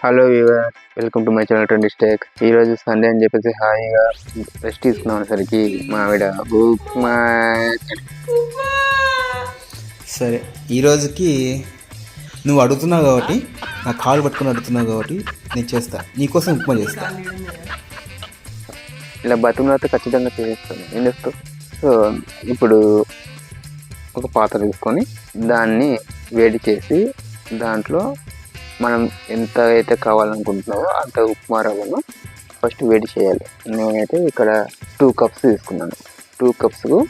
Hello viewer welcome to my channel twenty stake ఈ రోజు Sunday అని చెప్పేసి హాయిగా రెస్ట్ తీసుకున్నాం సరికి మా ఆవిడ. ఉప్మా సరే ఈ రోజుకి నువ్వు అడుగుతున్నావు కాబట్టి నా కాలు పట్టుకొని అడుగుతున్నావు కాబట్టి నేను చేస్తా. నీకోసం ఉప్మా చేస్తా. ఇలా బతుకులతో ఖచ్చితంగా చేస్తాను. ఏం చేస్తావు? సో ఇప్పుడు ఒక పాత్ర తీసుకొని దాన్ని వేడి చేసి దాంట్లో మనం ఎంత అయితే కావాలనుకుంటున్నామో అంత ఉప్మా రవ్వను ఫస్ట్ వేడి చేయాలి. నేనైతే ఇక్కడ టూ కప్స్ తీసుకున్నాను. టూ కప్స్కు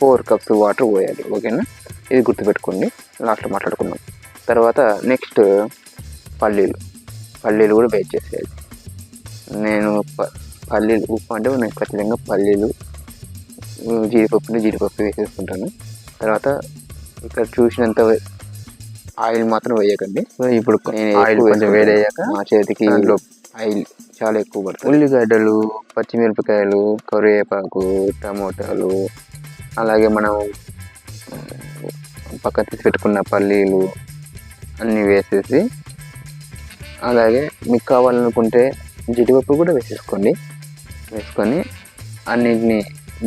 ఫోర్ కప్స్ వాటర్ పోయాలి. ఓకేనా? ఇది గుర్తుపెట్టుకోండి. లాస్ట్లో మాట్లాడుకున్నాం తర్వాత నెక్స్ట్ పల్లీలు. పల్లీలు కూడా వేడి చేసేయాలి. నేను పల్లీలు ఉప్పు అంటే నేను ఖచ్చితంగా పల్లీలు జీడిపప్పుని జీడిపప్పు వేసేసుకుంటాను. తర్వాత ఇక్కడ చూసినంత ఆయిల్ మాత్రం వేయకండి. ఇప్పుడు ఆయిల్ కొంచెం వేడయ్యాక మా చేతికి ఆయిల్ చాలా ఎక్కువ పడుతుంది. ఉల్లిగడ్డలు పచ్చిమిరపకాయలు కరివేపాకు టమోటాలు అలాగే మనం పక్క తీసి పెట్టుకున్న పల్లీలు అన్నీ వేసేసి అలాగే మీకు కావాలనుకుంటే జీడిపప్పు కూడా వేసేసుకోండి. వేసుకొని అన్నిటిని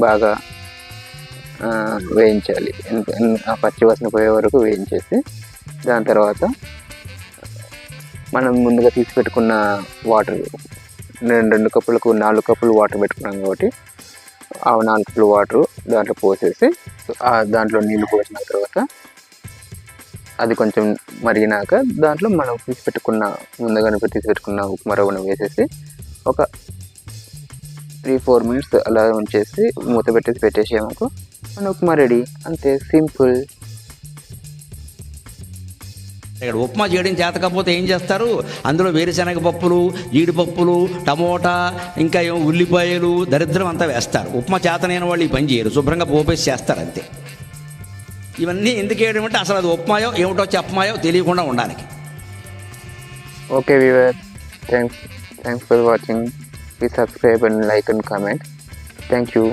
బాగా వేయించాలి. ఆ పచ్చి వాసన పోయే వరకు వేయించేసి దాని తర్వాత మనం ముందుగా తీసి పెట్టుకున్న వాటర్ రెండు రెండు కప్పులకు నాలుగు కప్పులు వాటర్ పెట్టుకున్నాం కాబట్టి ఆ నాలుగు కప్పులు వాటర్ దాంట్లో పోసేసి ఆ దాంట్లో నీళ్ళు పోసిన తర్వాత అది కొంచెం మరిగినాక దాంట్లో మనం తీసి పెట్టుకున్న ముందుగానే తీసి పెట్టుకున్న ఉప్మా రవ్వను వేసేసి ఒక త్రీ ఫోర్ మినిట్స్ అలా ఉంచేసి మూత పెట్టేసి పెట్టేసామనుకో మన ఉప్మా రెడీ. అంతే సింపుల్. ఇక్కడ ఉప్మా చేయడం చేతకపోతే ఏం చేస్తారు? అందులో వేరుశనగ పప్పులు జీడిపప్పులు టమోటా ఇంకా ఏమో ఉల్లిపాయలు దరిద్రం అంతా వేస్తారు. ఉప్మా చేతనైన వాళ్ళు ఈ పని చేయరు. శుభ్రంగా పోపేసి చేస్తారు అంతే. ఇవన్నీ ఎందుకు వేయడం అంటే అసలు అది ఉప్మాయో ఏమిటో చెప్పమాయో తెలియకుండా ఉండడానికి okay viewer thanks thanks for watching please subscribe and like and comment thank you